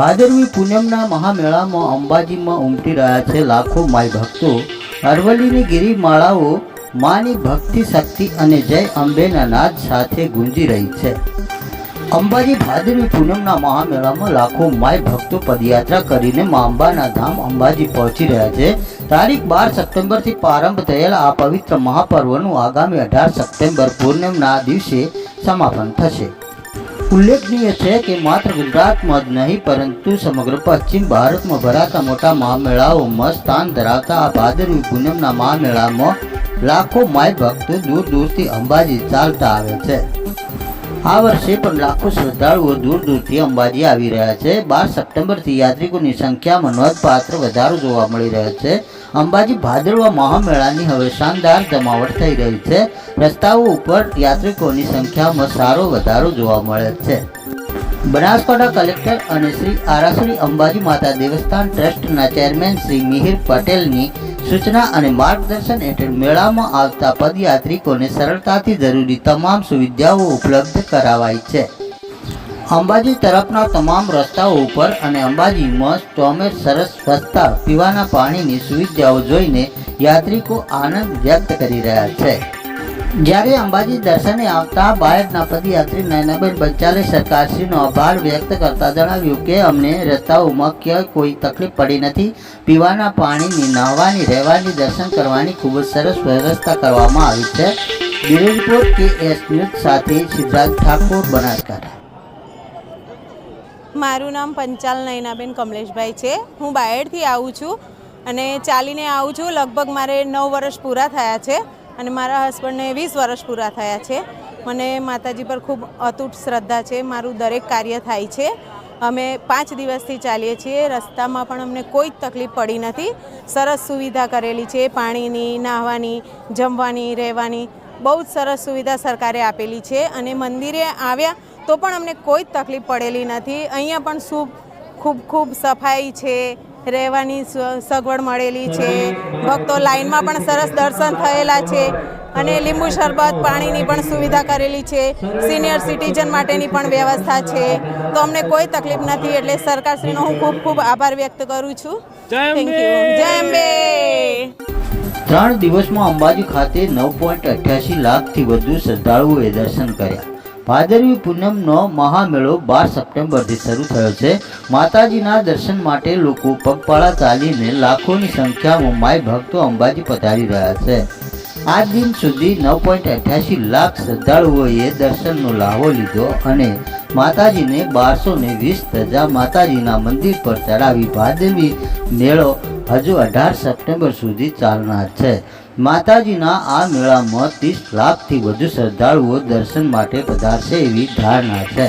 ભાદરવી પૂનમના મહામેળામાં અંબાજીમાં ઉમટી રહ્યા છે લાખો માય ભક્તો. અરવલ્લીની ગિરિમાળાઓ માની ભક્તિ, શક્તિ અને જય અંબેના નાદ સાથે ગુંજી રહી છે. અંબાજી ભાદરવી પૂનમના મહામેળામાં લાખો માય ભક્તો પદયાત્રા કરીને મા અંબાના ધામ અંબાજી પહોંચી રહ્યા છે. તારીખ બાર સપ્ટેમ્બરથી પ્રારંભ થયેલા આ પવિત્ર મહાપર્વનું આગામી અઢાર સપ્ટેમ્બર પૂનમના દિવસે સમાપન થશે. ઉલ્લેખનીય છે કે માત્ર ગુજરાતમાં જ નહીં, પરંતુ સમગ્ર પશ્ચિમ ભારતમાં ભરાતા મોટા મહામેળાઓમાં સ્થાન ધરાવતા આ ભાદરવી પૂનમના મહામેળામાં લાખો માય ભક્તો દૂર દૂરથી અંબાજી ચાલતા આવે છે. આ વર્ષે પણ લાખો શ્રદ્ધાળુઓ દૂર દૂરથી અંબાજી આવી રહ્યા છે. બાર સપ્ટેમ્બરથી યાત્રિકોની સંખ્યામાં નોંધપાત્ર વધારો જોવા મળી રહ્યો છે. અંબાજી ભાદરવા મહામેળાની હવે શાનદાર જમાવટ થઈ રહી છે. રસ્તાઓ ઉપર યાત્રિકોની સંખ્યામાં સારો વધારો જોવા મળે છે. બનાસકાંઠા કલેક્ટર અને શ્રી આરાસુરી અંબાજી માતા દેવસ્થાન ટ્રસ્ટના ચેરમેન શ્રી મિહિર પટેલની સૂચના અને માર્ગદર્શન હેઠળ મેળામાં આવતા પદયાત્રિકોને સરળતાથી જરૂરી તમામ સુવિધાઓ ઉપલબ્ધ કરાવાઈ છે. અંબાજી તરફના તમામ રસ્તાઓ ઉપર અને અંબાજીમાં ચોમેર સરસ રસ્તા પીવાના પાણીની સુવિધાઓ જોઈને યાત્રિકો આનંદ વ્યક્ત કરી રહ્યા છે. જ્યારે અંબાજી દર્શને આવતા બાયડના પદયાત્રી નયનાબેન બચ્ચાલે સરકારશ્રીનો આભાર વ્યક્ત કરતા જણાવ્યું કે, અમને રસ્તાઓમાં ક્યાંય કોઈ તકલીફ પડી નથી. પીવાના પાણીની, નહાવાની, રહેવાની, દર્શન કરવાની ખૂબ જ સરસ વ્યવસ્થા કરવામાં આવી છે. બ્યુરો કે એસ ન્યૂઝ સાથે સિદ્ધાર્થ ઠાકોર, બનાસકાંઠા. મારું નામ પંચાલ નયનાબેન કમલેશભાઈ છે. હું બાયડથી આવું છું અને ચાલીને આવું છું. લગભગ મારે નવ વર્ષ પૂરા થયા છે. અને મારા હસબન્ડને વીસ વર્ષ પૂરા થયા છે. મને માતાજી પર ખૂબ અતૂટ શ્રદ્ધા છે. મારું દરેક કાર્ય થાય છે. અમે પાંચ દિવસથી ચાલીએ છીએ. રસ્તામાં પણ અમને કોઈ જ તકલીફ પડી નથી. સરસ સુવિધા કરેલી છે. પાણીની, નાહવાની, જમવાની, રહેવાની બહુ જ સરસ સુવિધા સરકારે આપેલી છે અને મંદિરે આવ્યા તો પણ અમને કોઈ જ તકલીફ પડેલી નથી. અહીંયા પણ શું ખૂબ ખૂબ સફાઈ છે. રહેવાની સગવડ મળેલી છે. ભક્તો લાઇનમાં પણ સરસ દર્શન થયેલા છે અને લીંબુ શરબત પાણીની પણ સુવિધા કરેલી છે. સિનિયર સિટીઝન માટેની પણ વ્યવસ્થા છે. તો અમને કોઈ તકલીફ નથી એટલે સરકારશ્રીનો હું ખૂબ ખૂબ આભાર વ્યક્ત કરું છું. થેન્ક યુ જય અંબે! ત્રણ દિવસમાં અંબાજી ખાતે નવ પોઈન્ટ અઠ્યાસી લાખથી વધુ શ્રદ્ધાળુઓએ દર્શન કર્યા. ભાદરવી પૂનમનો મહામેળો બાર સપ્ટેમ્બરથી શરૂ થયો છે. માતાજીના દર્શન માટે લોકો પગપાળા ચાલીને લાખોની સંખ્યામાં માય ભક્તો અંબાજી પધારી રહ્યા છે. આજ દિન સુધી નવ પોઈન્ટ અઠ્યાસી લાખ શ્રદ્ધાળુઓએ દર્શનનો લાહો લીધો અને માતાજીને બારસો ને વીસ ધજા માતાજીના મંદિર પર ચડાવી ભાદરવી મેળો હજુ અઢાર સપ્ટેમ્બર સુધી ચાલનાર છે. માતાજીના આ મેળામાં ત્રીસ લાખથી વધુ શ્રદ્ધાળુઓ દર્શન માટે પધારશે એવી ધારણા છે.